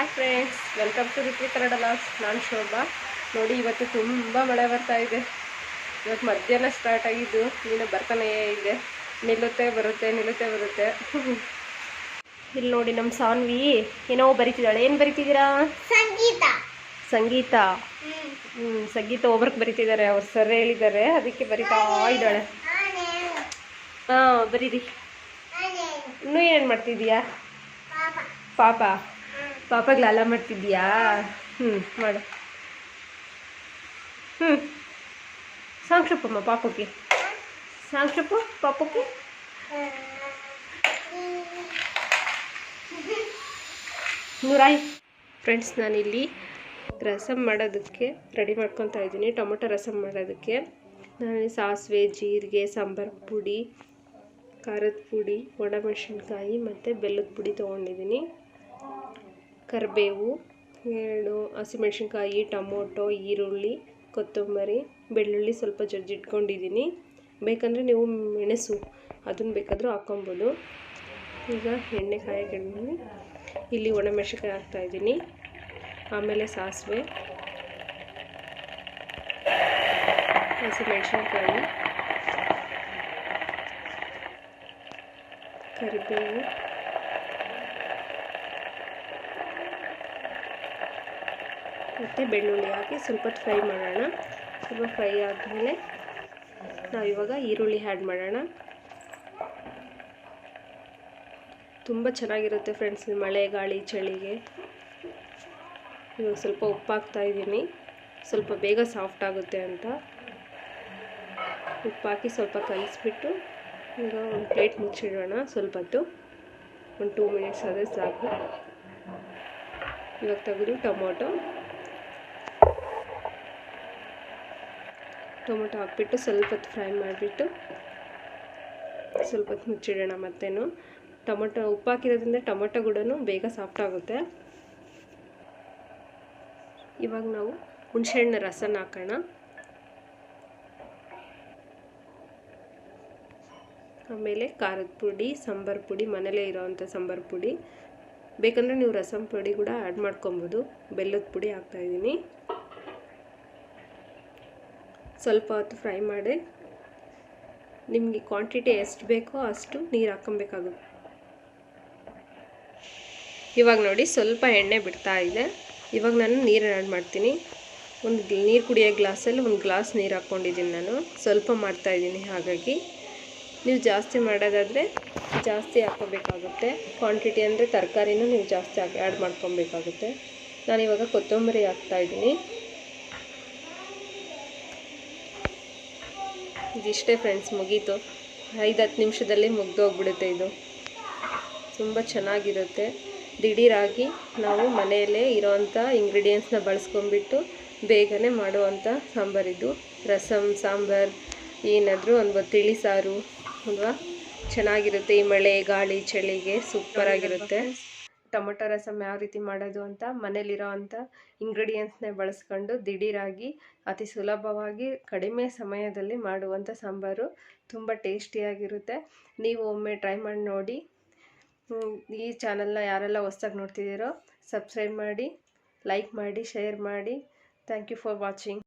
Hi friends welcome to Ritvi Kannada loss ನಾನು ಶೋಭಾ. ನೋಡಿ ಇವತ್ತು ತುಂಬ ಮಳೆ ಬರ್ತಾ ಇದೆ. ಇವತ್ತು ಮಧ್ಯಾಹ್ನ ಸ್ಟಾರ್ಟ್ ಆಗಿದ್ದು ನೀನು ಬರ್ತಾನೇ ಇದೆ ನಿಲ್ಲುತ್ತೆ ಬರುತ್ತೆ ನಿಲ್ಲುತ್ತೆ ಬರುತ್ತೆ. ಇಲ್ಲಿ ನೋಡಿ ನಮ್ಮ ಸಾನ್ವಿ. ಏನೋ ಬರಿತಿದ್ದಾಳೆ. ಏನು ಬರಿತಿದ್ದೀರಾ? ಸಂಗೀತ. ಸಂಗೀತ? ಹ್ಞೂ ಸಂಗೀತ ಹೋಮ್ವರ್ಕ್ ಬರಿತಿದ್ದಾರೆ. ಅವ್ರು ಸರ್ ಹೇಳಿದ್ದಾರೆ. ಅದಕ್ಕೆ ಬರಿತಾ ಇದ್ದಾಳೆ. ಹಾಂ ಬರೀರಿ. ಇನ್ನೂ ಏನೇನು ಮಾಡ್ತಿದ್ದೀಯಾ? ಪಾಪ. ಪಾಪಗೆ ಲಾಲ ಮಾಡ್ತಿದ್ಯಾ ಹ್ಞೂ ಮಾಡು. ಹ್ಞೂ ಸಾಂಗ್ ಶಪ್ಪಮ್ಮ ಪಾಪಕ್ಕೆ ಸಾಂಕ್ಷಪ್ಪ ಪಾಪಕ್ಕೆ ನೂರಾಯ್. ಫ್ರೆಂಡ್ಸ್ ನಾನಿಲ್ಲಿ ರಸಮ್ ಮಾಡೋದಕ್ಕೆ ರೆಡಿ ಮಾಡ್ಕೊತಾ ಇದ್ದೀನಿ. ಟೊಮೊಟೊ ರಸಮ್ ಮಾಡೋದಕ್ಕೆ. ನಾನು ಸಾಸಿವೆ, ಜೀರಿಗೆ, ಸಾಂಬಾರು ಪುಡಿ, ಖಾರದ ಪುಡಿ ಒಣಮೆಣಸಿನ್ಕಾಯಿ ಮತ್ತು ಬೆಲ್ಲದ ಪುಡಿ ತೊಗೊಂಡಿದ್ದೀನಿ. ಕರಿಬೇವು ಎರಡು ಹಸಿಮೆಣ್ಸಿನ್ಕಾಯಿ, ಟೊಮೊಟೊ, ಈರುಳ್ಳಿ, ಕೊತ್ತಂಬರಿ, ಬೆಳ್ಳುಳ್ಳಿ ಸ್ವಲ್ಪ ಜಜ್ಜಿಟ್ಕೊಂಡಿದ್ದೀನಿ. ಬೇಕಂದರೆ ನೀವು ಮೆಣಸು ಅದನ್ನು ಬೇಕಾದರೂ ಹಾಕ್ಕೊಬೋದು. ಈಗ ಎಣ್ಣೆ ಕಾಯಕ್ಕಿದ್ದೀನಿ ಇಲ್ಲಿ ಒಣಮೆಣಸಿನ್ಕಾಯಿ ಹಾಕ್ತಾಯಿದ್ದೀನಿ. ಆಮೇಲೆ ಸಾಸಿವೆ, ಹಸಿಮೆಣ್ಸಿನ್ಕಾಯಿ, ಕರಿಬೇವು. ಮತ್ತು ಬೆಳ್ಳುಳ್ಳಿ ಹಾಕಿ ಸ್ವಲ್ಪ ಫ್ರೈ ಮಾಡೋಣ. ಸ್ವಲ್ಪ ಫ್ರೈ ಆದಮೇಲೆ ನಾವು ಇವಾಗ ಈರುಳ್ಳಿ ಆ್ಯಡ್ ಮಾಡೋಣ. ತುಂಬ ಚೆನ್ನಾಗಿರುತ್ತೆ ಫ್ರೆಂಡ್ಸ್ ಮಳೆ, ಗಾಳಿ, ಚಳಿಗೆ. ಇವಾಗ ಸ್ವಲ್ಪ ಉಪ್ಪು ಹಾಕ್ತಾ ಇದ್ದೀನಿ. ಸ್ವಲ್ಪ ಬೇಗ ಸಾಫ್ಟ್ ಆಗುತ್ತೆ ಅಂತ. ಉಪ್ಪಾಕಿ ಸ್ವಲ್ಪ ಕಲಿಸ್ಬಿಟ್ಟು ಈಗ ಒಂದು ಪ್ಲೇಟ್ ಮುಚ್ಚಿಡೋಣ ಸ್ವಲ್ಪ ಹೊತ್ತು ಒಂದು ಟೂ ಮಿನಿಟ್ಸ್ ಆದರೆ ಸಾಕು. ಇವಾಗ ತೆಗೆದು ಟೊಮೊಟೊ. ಟೊಮೊಟೊ ಹಾಕ್ಬಿಟ್ಟು ಸ್ವಲ್ಪ ಹೊತ್ತು ಫ್ರೈ ಮಾಡಿಬಿಟ್ಟು ಸ್ವಲ್ಪ ಹೊತ್ತು ಮುಚ್ಚಿಡೋಣ ಮತ್ತೇನು. ಟೊಮೊಟೊ ಉಪ್ಪು ಹಾಕಿರೋದ್ರಿಂದ ಟೊಮೊಟೊ ಕೂಡ ಬೇಗ ಸಾಫ್ಟ್ ಆಗುತ್ತೆ. ಇವಾಗ ನಾವು ಹುಣಸೆಹಣ್ಣು ರಸನ ಹಾಕೋಣ. ಆಮೇಲೆ ಖಾರದ ಪುಡಿ, ಸಾಂಬಾರು ಪುಡಿ ಮನೇಲೇ ಇರೋವಂಥ ಸಾಂಬಾರು ಪುಡಿ. ಬೇಕಂದರೆ ನೀವು ರಸಂ ಪುಡಿ ಕೂಡ ಆ್ಯಡ್ ಮಾಡ್ಕೊಬೋದು. ಬೆಲ್ಲದ ಪುಡಿ ಹಾಕ್ತಾಯಿದ್ದೀನಿ ಸ್ವಲ್ಪ ಹೊತ್ತು ಫ್ರೈ ಮಾಡಿ ನಿಮಗೆ ಕ್ವಾಂಟಿಟಿ ಎಷ್ಟು ಬೇಕೋ ಅಷ್ಟು ನೀರು ಹಾಕೊಬೇಕಾಗುತ್ತೆ ಇವಾಗ ನೋಡಿ ಸ್ವಲ್ಪ ಎಣ್ಣೆ ಬಿಡ್ತಾ ಇದೆ. ಇವಾಗ ನಾನು ನೀರು ಆ್ಯಡ್ ಮಾಡ್ತೀನಿ. ಒಂದು ನೀರು ಕುಡಿಯೋ ಗ್ಲಾಸಲ್ಲಿ ಒಂದು ಗ್ಲಾಸ್ ನೀರು ಹಾಕ್ಕೊಂಡಿದ್ದೀನಿ ನಾನು. ಸ್ವಲ್ಪ ಮಾಡ್ತಾಯಿದ್ದೀನಿ ಹಾಗಾಗಿ. ನೀವು ಜಾಸ್ತಿ ಮಾಡೋದಾದರೆ ಜಾಸ್ತಿ ಹಾಕೋಬೇಕಾಗುತ್ತೆ ಕ್ವಾಂಟಿಟಿ ಅಂದರೆ ತರಕಾರಿನೂ ನೀವು ಜಾಸ್ತಿ ಆ್ಯಡ್ ಮಾಡ್ಕೊಬೇಕಾಗುತ್ತೆ. ನಾನಿವಾಗ ಕೊತ್ತಂಬರಿ ಹಾಕ್ತಾಯಿದ್ದೀನಿ ಇದಿಷ್ಟೇ ಫ್ರೆಂಡ್ಸ್ ಮುಗೀತು. ಐದು ಹತ್ತು ನಿಮಿಷದಲ್ಲಿ ಮುಗ್ದೋಗ್ಬಿಡುತ್ತೆ ಇದು. ತುಂಬ ಚೆನ್ನಾಗಿರುತ್ತೆ. ದಿಢೀರಾಗಿ ನಾವು ಮನೆಯಲ್ಲೇ ಇರೋವಂಥ ಇಂಗ್ರೀಡಿಯೆಂಟ್ಸ್ನ ಬಳಸ್ಕೊಂಡ್ಬಿಟ್ಟು ಬೇಗನೆ ಮಾಡುವಂಥ ಸಾಂಬಾರಿದು ರಸಮ್ ಸಾಂಬಾರು, ಏನಾದರೂ ಒಂದು ತಿಳಿ ಸಾರು, ಅಲ್ವಾ? ಚೆನ್ನಾಗಿರುತ್ತೆ ಈ ಮಳೆ, ಗಾಳಿ, ಚಳಿಗೆ ಸೂಪರಾಗಿರುತ್ತೆ ಟೊಮೊಟೊ ರಸಮ್ ಯಾವ ರೀತಿ ಮಾಡೋದು ಅಂತ ಮನೇಲಿರೋ ಅಂಥ ಇಂಗ್ರೀಡಿಯೆಂಟ್ಸ್ನೇ ಬಳಸ್ಕೊಂಡು ದಿಢೀರಾಗಿ ಅತಿ ಸುಲಭವಾಗಿ ಕಡಿಮೆ ಸಮಯದಲ್ಲಿ ಮಾಡುವಂಥ ಸಾಂಬಾರು ತುಂಬ ಟೇಸ್ಟಿಯಾಗಿರುತ್ತೆ. ನೀವು ಒಮ್ಮೆ ಟ್ರೈ ಮಾಡಿ ನೋಡಿ. ಈ ಚಾನಲ್ನ ಯಾರೆಲ್ಲ ಹೊಸ್ದಾಗಿ ನೋಡ್ತಿದ್ದೀರೋ ಸಬ್ಸ್ಕ್ರೈಬ್ ಮಾಡಿ, ಲೈಕ್ ಮಾಡಿ, ಶೇರ್ ಮಾಡಿ. Thank you for watching.